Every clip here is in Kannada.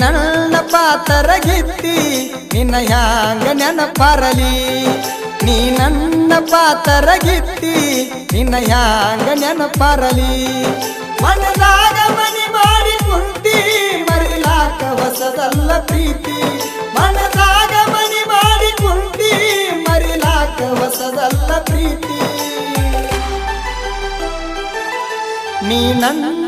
ನನ್ನ ಪಾತರಗಿತ್ತಿ ನಿನ್ನ ಹ್ಯಾಂಗ ನೆನಪರಲಿ. ನೀ ನನ್ನ ಪಾತರಗಿತ್ತಿ ನಿನ್ನ ಹ್ಯಾಂಗ ನೆನಪರಲಿ. ಮನದಾಗ ಮನಿ ಮಾಡಿ ಕುಂತಿ, ಮರಿಲಾಕ ಹೊಸದಲ್ಲ ಪ್ರೀತಿ. ಮನದಾಗ ಮನಿ ಮಾಡಿ ಕುಂತಿ, ಮರಿಲಾಕ ಹೊಸದಲ್ಲ ಪ್ರೀತಿ. ನೀ ನನ್ನ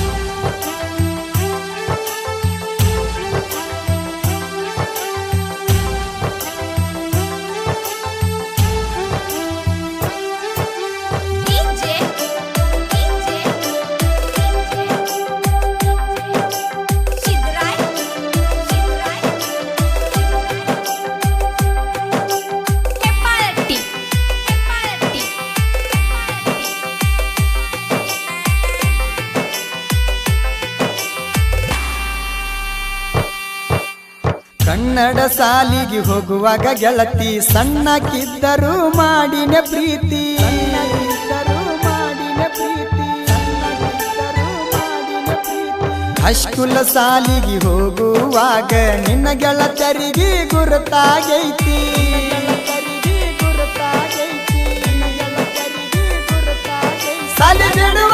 ಕನ್ನಡ ಸಾಲಿಗೆ ಹೋಗುವಾಗ ಗೆಳತಿ ಸಣ್ಣಕ್ಕಿದ್ದರೂ ಮಾಡಿನ ಪ್ರೀತಿ. ಹಶ್ಕುಲ ಸಾಲಿಗೆ ಹೋಗುವಾಗ ನಿನ್ನ ಗೆಳತರಿಗೆ ಗುರುತಾಗೈತಿ. ಸಾಲಿ ಬಿಡುವ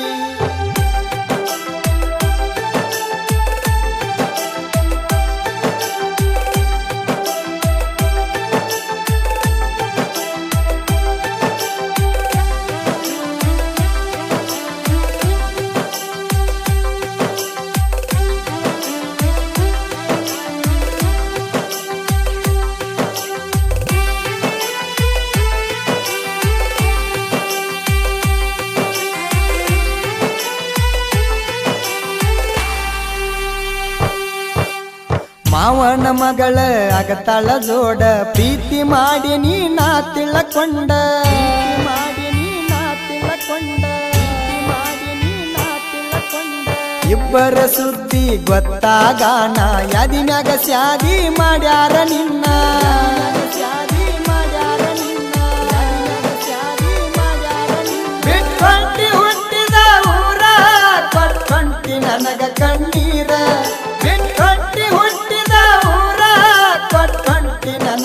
ಮಾವನ ಮಗಳ ಅಗತಳ ಜೋಡ, ಪ್ರೀತಿ ಮಾಡಿ ನೀ ನಾ ತಿಳಕೊಂಡ. ಮಾಡಿ ನೀ ನಾ ಇಬ್ಬರ ಸುದ್ದಿ ಗೊತ್ತಾಗಾನ ಯದಿನಗ ಸ್ಯಾದಿ ಮಾಡ್ಯಾರ ನಿನ್ನ.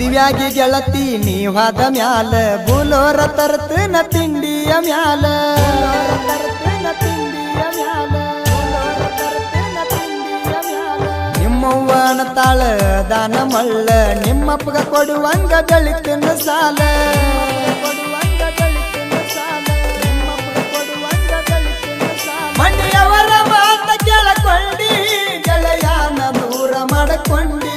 ಮದುವ್ಯಾಗಿ ಗೆಳತಿ ನೀವಾದ ಮ್ಯಾಲ ಬುಲೋರ ತರ್ತನ ತಿಂಡಿಯ ಮ್ಯಾಲ. ನಿಮ್ಮವ್ವನ ತಾಳ, ದಾನ ಮಳ್ಳ, ನಿಮ್ಮಪ್ಪಗ ಕೊಡುವಂಗ ಬೆಳಿತಿನ ಸಾಲ. ಮನೆಯವರ ಮಾತ ಕೇಳಕೊಂಡಿ, ಗೆಳೆಯನ ದೂರ ಮಾಡಕೊಂಡಿ.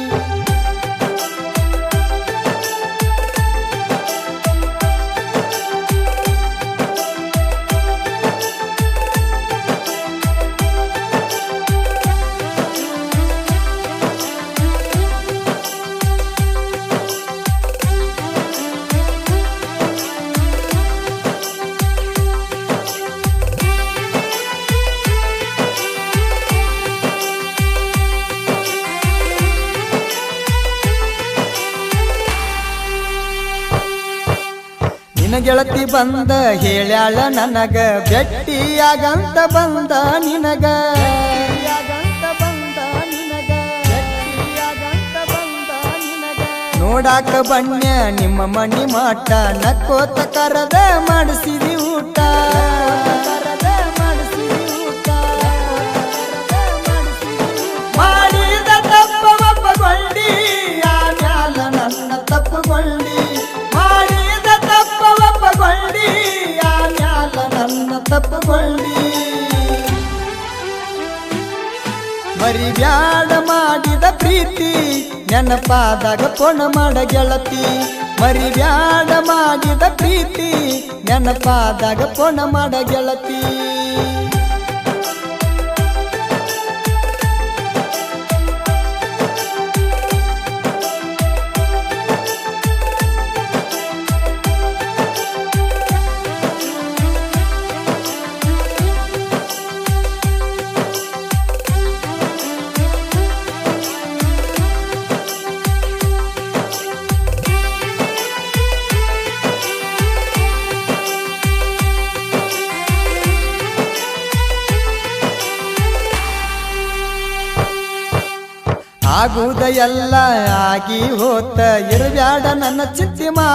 ಗೆಳತಿ ಬಂದ ಹೇಳ್ಯಾಳ ನನಗ ಬೆಟ್ಟಿಯಾಗಂತ ಬಂದ ನಿನಗ. ನೋಡಾಕ ಬಣ್ಣ ನಿಮ್ಮ ಮಣಿ ಮಾಟ ನಕ್ಕೋತ ಕರದ ಮಾಡಿಸಿದಿ ಊಟ. ಮರಿಬ್ಯಾಡ ಮಾಡಿದ ಪ್ರೀತಿ ನೆನಪಾದಾಗ ಪೊಣ ಮಾಡ ಗೆಳತಿ ಮರಿಬ್ಯಾಡ ಮಾಡಿದ ಪ್ರೀತಿ ನೆನಪಾದಾಗ ಪೊಣ ಮಾಡ ಗೆಳತಿ. ಆಗುವುದ ಎಲ್ಲ ಆಗಿ ಹೋತ ಇರಬ್ಯಾಡ ನನ್ನ ಚಿತ್ತಿ ಮಾ